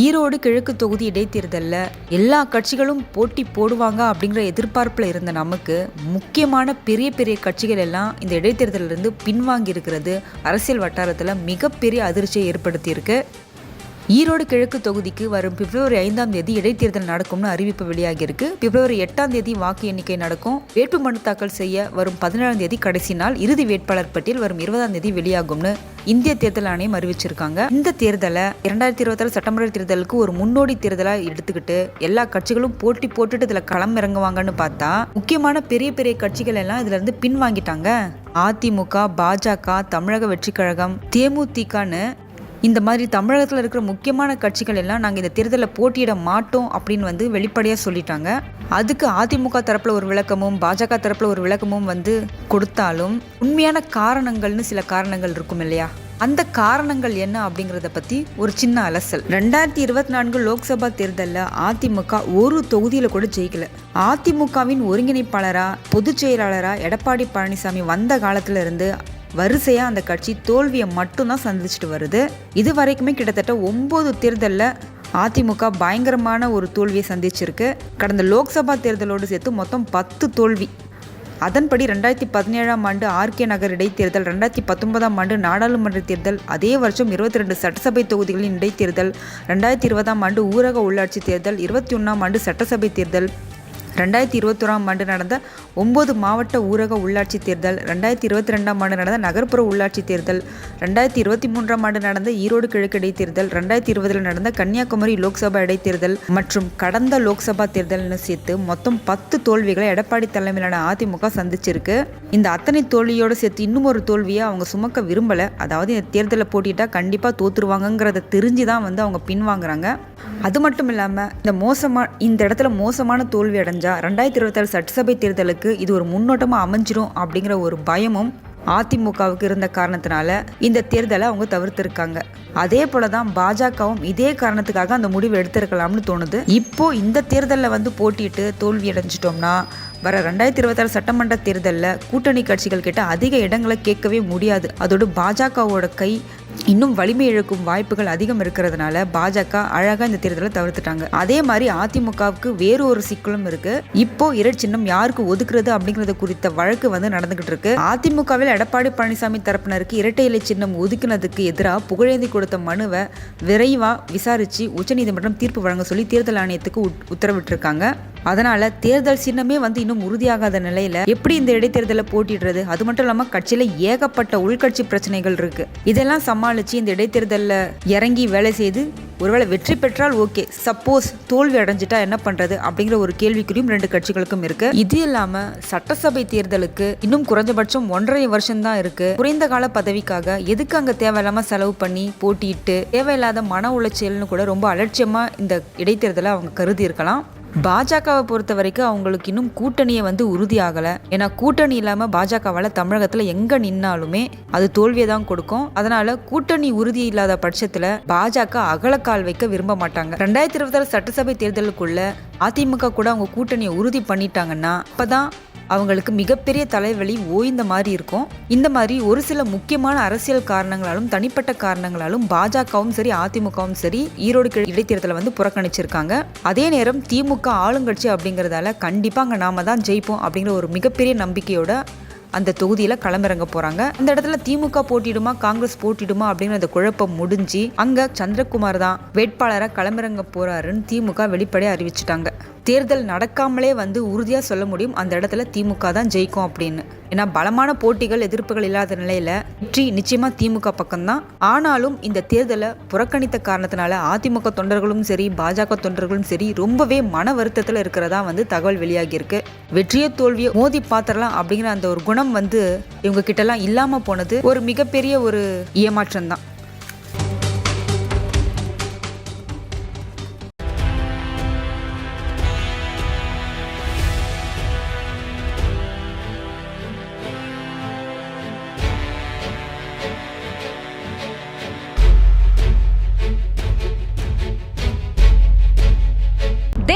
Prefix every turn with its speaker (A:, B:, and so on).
A: ஈரோடு கிழக்கு தொகுதி இடைத்தேர்தலில் எல்லா கட்சிகளும் போட்டி போடுவாங்க அப்படிங்கிற எதிர்பார்ப்பில் இருந்த நமக்கு முக்கியமான பெரிய பெரிய கட்சிகள் எல்லாம் இந்த இடைத்தேர்தலிருந்து பின்வாங்கி இருக்கிறது அரசியல் வட்டாரத்தில் மிகப்பெரிய அதிர்ச்சியை ஏற்படுத்தியிருக்கு. ஈரோடு கிழக்கு தொகுதிக்கு வரும் பிப்ரவரி ஐந்தாம் தேதி இடைத்தேர்தல் நடக்கும்னு அறிவிப்பு வெளியாகியிருக்கு. பிப்ரவரி எட்டாம் தேதி வாக்கு எண்ணிக்கை நடக்கும். வேட்பு மனு தாக்கல் செய்ய வரும் பதினேழாம் தேதி கடைசி நாள் இறுதி வேட்பாளர் பட்டியல் வரும் இருபதாம் தேதி வெளியாகும்னு இந்திய தேர்தல் ஆணையம் அறிவிச்சிருக்காங்க. இந்த தேர்தலை இரண்டாயிரத்தி இருபத்தாறு சட்டமன்ற தேர்தலுக்கு ஒரு முன்னோடி தேர்தலாக எடுத்துக்கிட்டு எல்லா கட்சிகளும் போட்டி போட்டுட்டு இதில் களம் இறங்குவாங்கன்னு பார்த்தா முக்கியமான பெரிய பெரிய கட்சிகள் எல்லாம் இதுல இருந்து பின்வாங்கிட்டாங்க. அதிமுக பாஜக தமிழக வெற்றி கழகம் தேமுதிகன்னு இந்த மாதிரி தமிழகத்தில் இருக்கிற முக்கியமான கட்சிகள் எல்லாம் நாங்கள் இந்த தேர்தலில் போட்டியிட மாட்டோம் அப்படின்னு வந்து வெளிப்படையாக சொல்லிட்டாங்க. அதுக்கு அதிமுக தரப்பில் ஒரு விளக்கமும் பாஜக தரப்பில் ஒரு விளக்கமும் வந்து கொடுத்தாலும் உண்மையான காரணங்கள்னு சில காரணங்கள் இருக்கும் இல்லையா? அந்த காரணங்கள் என்ன அப்படிங்கிறத பற்றி ஒரு சின்ன அலசல். ரெண்டாயிரத்தி இருபத்தி நான்கு லோக்சபா தேர்தலில் அதிமுக ஒரு தொகுதியில் கூட ஜெயிக்கல. அதிமுகவின் ஒருங்கிணைப்பாளராக பொதுச் செயலாளராக எடப்பாடி பழனிசாமி வந்த காலத்துல இருந்து வரிசையாக அந்த கட்சி தோல்வியை மட்டும்தான் சந்திச்சுட்டு வருது. இது வரைக்குமே கிட்டத்தட்ட ஒம்பது தேர்தலில் அதிமுக பயங்கரமான ஒரு தோல்வியை சந்திச்சிருக்கு. கடந்த லோக்சபா தேர்தலோடு சேர்த்து மொத்தம் பத்து தோல்வி. அதன்படி ரெண்டாயிரத்தி பதினேழாம் ஆண்டு ஆர்கே நகர் இடைத்தேர்தல் ரெண்டாயிரத்தி பத்தொன்பதாம் ஆண்டு நாடாளுமன்ற தேர்தல் அதே வருஷம் இருபத்தி ரெண்டு சட்டசபை தொகுதிகளின் இடைத்தேர்தல் ரெண்டாயிரத்தி இருபதாம் ஆண்டு ஊரக உள்ளாட்சி தேர்தல் இருபத்தி ஒன்றாம் ஆண்டு சட்டசபை தேர்தல் ரெண்டாயிரத்தி இருபத்தோராம் ஆண்டு நடந்த ஒம்பது மாவட்ட ஊரக உள்ளாட்சி தேர்தல் ரெண்டாயிரத்தி இருபத்தி ரெண்டாம் ஆண்டு நடந்த நகர்ப்புற உள்ளாட்சி தேர்தல் ரெண்டாயிரத்தி இருபத்தி மூன்றாம் ஆண்டு நடந்த ஈரோடு கிழக்கு இடைத்தேர்தல் ரெண்டாயிரத்தி இருபதில் நடந்த கன்னியாகுமரி லோக்சபா இடைத்தேர்தல் மற்றும் கடந்த லோக்சபா தேர்தல்னு சேர்த்து மொத்தம் பத்து தோல்விகளை எடப்பாடி தலைமையிலான அதிமுக சந்திச்சிருக்கு. இந்த அத்தனை தோல்வியோடு சேர்த்து இன்னும் ஒரு தோல்வியை அவங்க சுமக்க விரும்பலை. அதாவது இந்த தேர்தலில் போட்டிட்டா கண்டிப்பாக தோத்துருவாங்கங்கிறத தெரிஞ்சு தான் வந்து அவங்க பின்வாங்குறாங்க. அது மட்டும் இல்லாமல் இந்த மோசமாக இந்த இடத்துல மோசமான தோல்வி அடைஞ்சு ரெண்டாயிரத்தி இருபத்தாறு சட்டசபை தேர்தலுக்கு இது ஒரு முன்னோட்டமாக அமைஞ்சிரும் அப்படிங்கிற ஒரு பயமும் அதிமுகவுக்கு இருந்த காரணத்தினால இந்த தேர்தலை அவங்க தவிர்த்திருக்காங்க. அதே போல தான் பாஜகவும் இதே காரணத்துக்காக அந்த முடிவு எடுத்திருக்கலாம்னு தோணுது. இப்போ இந்த தேர்தலில் வந்து போட்டிட்டு தோல்வி அடைஞ்சிட்டோம்னா வர ரெண்டாயிரத்தி இருபத்தாறு சட்டமன்ற தேர்தலில் கூட்டணி கட்சிகள் கிட்ட அதிக இடங்களை கேட்கவே முடியாது. அதோடு பாஜகவோட கை இன்னும் வலிமை இழக்கும் வாய்ப்புகள் அதிகம் இருக்கிறதுனால பாஜக அழகா இந்த தேர்தலை தவிர்த்துட்டாங்க. அதே மாதிரி அதிமுகவுக்கு வேறு ஒரு சிக்கலும் இருக்கு. இப்போ இரு சின்னம் யாருக்கு ஒதுக்குறது அப்படிங்கிறது குறித்த வழக்கு வந்து நடந்துகிட்டு இருக்கு. அதிமுகவில் எடப்பாடி பழனிசாமி தரப்பினருக்கு இரட்டை இலை சின்னம் ஒதுக்கினதுக்கு எதிராக புகழேந்தி கொடுத்த மனுவை விரைவா விசாரிச்சு உச்சநீதிமன்றம் தீர்ப்பு வழங்க சொல்லி தேர்தல் ஆணையத்துக்கு உத்தரவிட்டிருக்காங்க. அதனால தேர்தல் சின்னமே வந்து இன்னும் உறுதியாகாத நிலையில எப்படி இந்த இடைத்தேர்தலை போட்டிடுறது? அது மட்டும் இல்லாம கட்சியில ஏகப்பட்ட உள்கட்சி பிரச்சனைகள் இருக்கு. இதெல்லாம் சமாளிச்சு இந்த இடைத்தேர்தலில் இறங்கி வேலை செய்து ஒருவேளை வெற்றி பெற்றால் ஓகே. சப்போஸ் தோல்வி அடைஞ்சிட்டா என்ன பண்றது? அப்படிங்கிற ஒரு கேள்விக்குறியும் ரெண்டு கட்சிகளுக்கும் இருக்கு. இது இல்லாம சட்டசபை தேர்தலுக்கு இன்னும் குறைஞ்சபட்சம் ஒன்றரை வருஷம் தான் இருக்கு. குறைந்த கால பதவிக்காக எதுக்கு அங்க தேவையில்லாம செலவு பண்ணி போட்டியிட்டு தேவையில்லாத மன உளைச்சல்னு கூட ரொம்ப அலட்சியமா இந்த இடைத்தேர்தலை அவங்க கருதி இருக்கலாம். பாஜகவை பொறுத்த வரைக்கும் அவங்களுக்கு இன்னும் கூட்டணியை வந்து உறுதியாகலை. ஏன்னா கூட்டணி இல்லாமல் பாஜகவால் தமிழகத்தில் எங்கே நின்னாலுமே அது தோல்வியை தான் கொடுக்கும். அதனால கூட்டணி உறுதி இல்லாத பட்சத்தில் பாஜக அகலக்கால் வைக்க விரும்ப மாட்டாங்க. ரெண்டாயிரத்தி இருபத்தாறு சட்டசபை தேர்தலுக்குள்ள அதிமுக கூட அவங்க கூட்டணியை உறுதி பண்ணிட்டாங்கன்னா அப்போதான் அவங்களுக்கு மிகப்பெரிய தலைவலி ஓய்ந்த மாதிரி இருக்கும். இந்த மாதிரி ஒரு சில முக்கியமான அரசியல் காரணங்களாலும் தனிப்பட்ட காரணங்களாலும் பாஜகவும் சரி அதிமுகவும் சரி ஈரோடு கிழ- இடைத்தேர்தலை வந்து புறக்கணிச்சிருக்காங்க. அதே நேரம் திமுக ஆளுங்கட்சி அப்படிங்கிறதால கண்டிப்பாக அங்கே நாம தான் ஜெயிப்போம் அப்படிங்கிற ஒரு மிகப்பெரிய நம்பிக்கையோட அந்த தொகுதியில் களமிறங்க போறாங்க. அந்த இடத்துல திமுக போட்டிடுமா காங்கிரஸ் போட்டிடுமா அப்படிங்கிற அந்த குழப்பம் முடிஞ்சு அங்க சந்திரகுமார் தான் வேட்பாளராக களமிறங்க போறாருன்னு திமுக வெளிப்படையாக அறிவிச்சிட்டாங்க. தேர்தல் நடக்காமலே வந்து உறுதியாக சொல்ல முடியும். அந்த இடத்துல திமுக தான் ஜெயிக்கும் அப்படின்னு. ஏன்னா பலமான போட்டிகள் எதிர்ப்புகள் இல்லாத நிலையில வெற்றி நிச்சயமா திமுக பக்கம்தான். ஆனாலும் இந்த தேர்தலை புறக்கணித்த காரணத்தினால அதிமுக தொண்டர்களும் சரி பாஜக தொண்டர்களும் சரி ரொம்பவே மன வருத்தத்தில் இருக்கிறதா வந்து தகவல் வெளியாகி இருக்கு வெற்றியோ தோல்வியோ மோதி பாத்திரலாம் அப்படிங்கிற அந்த ஒரு குணம் வந்து இவங்க கிட்டலாம் இல்லாம போனது ஒரு மிகப்பெரிய ஒரு ஏமாற்றம் தான்